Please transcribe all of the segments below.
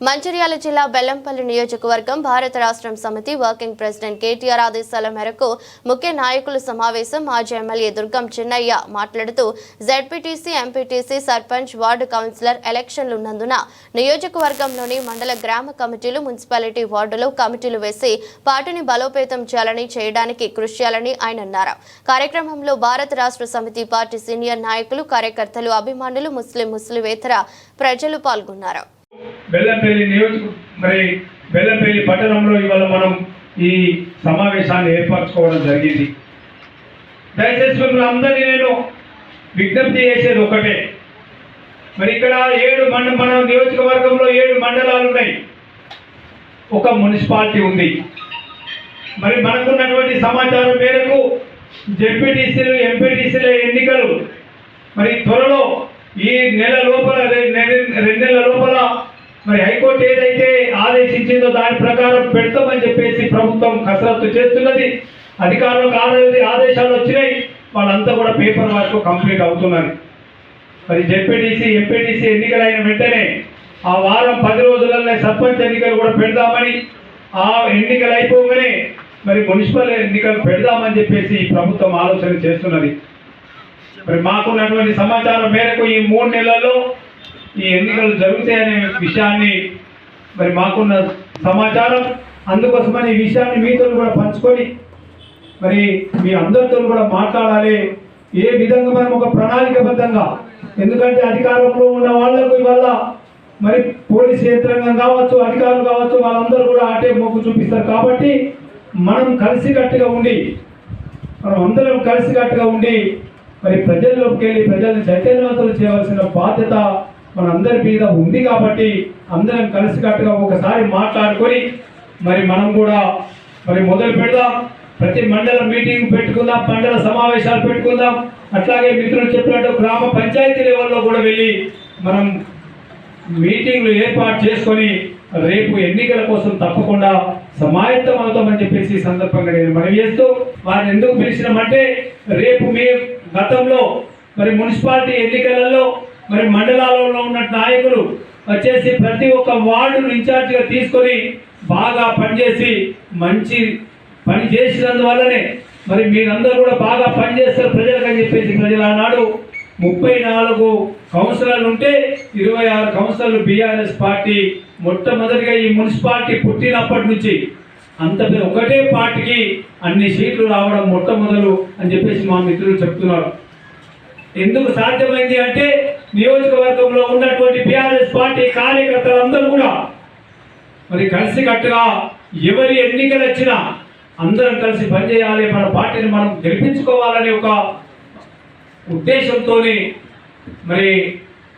మంచిర్యాల జిల్లా బెల్లంపల్లి నియోజకవర్గం భారత రాష్ట్రం సమితి వర్కింగ్ ప్రెసిడెంట్ కేటీఆర్ ఆదేశాల మేరకు ముఖ్య నాయకుల సమావేశం మాజీ ఎమ్మెల్యే దుర్గం చిన్నయ్య మాట్లాడుతూ ZPTC MPTC sarpanch ward councillor ఎలక్షన్లు ఉన్నందున నియోజకవర్గంలోని మండల గ్రామ కమిటీలు మున్సిపాలిటీ వార్డులో కమిటీలు వేసి పార్టీని బలోపేతం చేయాలని చేయడానికి కృషి చేయాలని ఆయన అన్నారు. కార్యక్రమంలో భారత రాష్ట్ర సమితి పార్టీ సీనియర్ నాయకులు కార్యకర్తలు అభిమానులు ముస్లిం ముస్లిమేతర ప్రజలు పాల్గొన్నారు. బెల్లంపల్లి నియోజక మరి బెల్లంపల్లి పట్టణంలో ఇవాళ మనం ఈ సమావేశాన్ని ఏర్పరచుకోవడం జరిగింది. దయచేసి మిమ్మల్ని అందరినీ నేను విజ్ఞప్తి చేసేది ఒకటే. మరి ఇక్కడ ఏడు మండ మన నియోజకవర్గంలో ఏడు మండలాలు ఉన్నాయి. ఒక మున్సిపాలిటీ ఉంది. మరి మనకున్నటువంటి సమాచారం మేరకు జెడ్పీటీసీలు ఎంపీటీసీల ఎన్నికలు మరి త్వరలో ఈ నెల లోపల రెండు నెల- రెండు నెలల లోపల మరి హైకోర్టు ఏదైతే ఆదేశించిందో దాని ప్రకారం పెడతామని చెప్పేసి ప్రభుత్వం కసరత్తు చేస్తున్నది. అధికారులకు ఆల్రెడీ ఆదేశాలు వచ్చినాయి. వాళ్ళంతా కూడా పేపర్ వర్క్ కంప్లీట్ అవుతున్నది. మరి జెడ్పీటీసీ ఎంపీటీసీ ఎన్నికలైన వెంటనే ఆ వారం పది రోజులనే సర్పంచ్ ఎన్నికలు కూడా పెడదామని ఆ ఎన్నికలు అయిపోగానే మరి మున్సిపల్ ఎన్నికలు పెడదామని చెప్పేసి ప్రభుత్వం ఆలోచన చేస్తున్నది. మరి మాకున్నటువంటి సమాచారం మేరకు ఈ మూడు నెలల్లో ఈ ఎన్నికలు జరుగుతాయనే విషయాన్ని మరి మాకున్న సమాచారం. అందుకోసమని ఈ విషయాన్ని మీతో కూడా పంచుకొని మరి మీ అందరితో కూడా మాట్లాడాలి. ఏ విధంగా మనం ఒక ప్రణాళికబద్ధంగా ఎందుకంటే అధికారంలో ఉన్న వాళ్ళకు ఇవాళ మరి పోలీస్ యంత్రాంగం కావచ్చు అధికారులు కావచ్చు వాళ్ళందరూ కూడా అటే మొగ్గు చూపిస్తారు. కాబట్టి మనం కలిసికట్టుగా ఉండి మనం అందరం కలిసికట్టుగా ఉండి మరి ప్రజల్లోకి వెళ్ళి ప్రజల్ని చైతన్యవంతులు చేయవలసిన బాధ్యత మనందరి మీద ఉంది కాబట్టి అందరం కలిసికట్టుగా ఒకసారి మాట్లాడుకొని మరి మనం కూడా మరి మొదలు పెడదాం. ప్రతి మండల మీటింగ్ పెట్టుకుందాం మండల సమావేశాలు పెట్టుకుందాం. అట్లాగే మిత్రులు చెప్పినట్టు గ్రామ పంచాయతీ లెవెల్లో కూడా వెళ్ళి మనం మీటింగ్లు ఏర్పాటు చేసుకొని రేపు ఎన్నికల కోసం తప్పకుండా సమాయత్తం అవుతామని చెప్పేసి ఈ సందర్భంగా నేను మనవి చేస్తూ వారిని ఎందుకు పిలిచినామంటే రేపు మీ గతంలో మరి మున్సిపాలిటీ ఎన్నికలలో మరి మండలాలలో ఉన్న నాయకులు వచ్చేసి ప్రతి ఒక్క వార్డును ఇన్ఛార్జిగా తీసుకొని బాగా పనిచేసి మంచి పని చేసినందువల్లనే మరి మీరందరూ కూడా బాగా పనిచేస్తారు ప్రజలకు అని చెప్పేసి ప్రజలు ఆనాడు ముప్పై నాలుగు కౌన్సిలర్లు ఉంటే ఇరవై ఆరు కౌన్సిలర్లు బీఆర్ఎస్ పార్టీ మొట్టమొదటిగా ఈ మున్సిపాలిటీ పుట్టినప్పటి నుంచి అంత ఒకటే పార్టీకి అన్ని సీట్లు రావడం మొట్టమొదలు అని చెప్పేసి మా మిత్రులు చెప్తున్నారు. ఎందుకు సాధ్యమైంది అంటే నియోజకవర్గంలో ఉన్నటువంటి బీఆర్ఎస్ పార్టీ కార్యకర్తలందరూ కూడా మరి కలిసి కట్టుగా ఎవరి ఎన్నికలు వచ్చినా అందరం కలిసి పనిచేయాలి మన పార్టీని మనం గెలిపించుకోవాలనే ఒక ఉద్దేశంతో మరి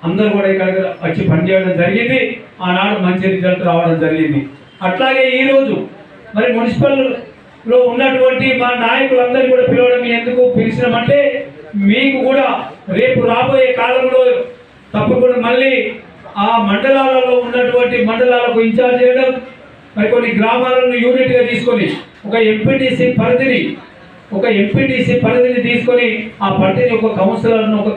అందరూ కూడా ఇక్కడ వచ్చి పనిచేయడం జరిగింది. ఆనాడు మంచి రిజల్ట్ రావడం జరిగింది. అట్లాగే ఈరోజు మరి మున్సిపల్లో ఉన్నటువంటి మా నాయకులందరూ కూడా పిలవడం ఎందుకు పిలిచినామంటే మీకు కూడా రేపు రాబోయే కాలంలో తప్పకుండా మళ్ళీ ఆ మండలాలలో ఉన్నటువంటి మండలాలకు ఇన్ఛార్జ్ చేయడం మరి కొన్ని గ్రామాలను యూనిట్గా తీసుకొని ఒక ఎంపీటీసీ పరిధిని ఒక ఎంపీటీసీ పరిధిని తీసుకొని ఆ పరిధిని ఒక కౌన్సిలర్ను ఒక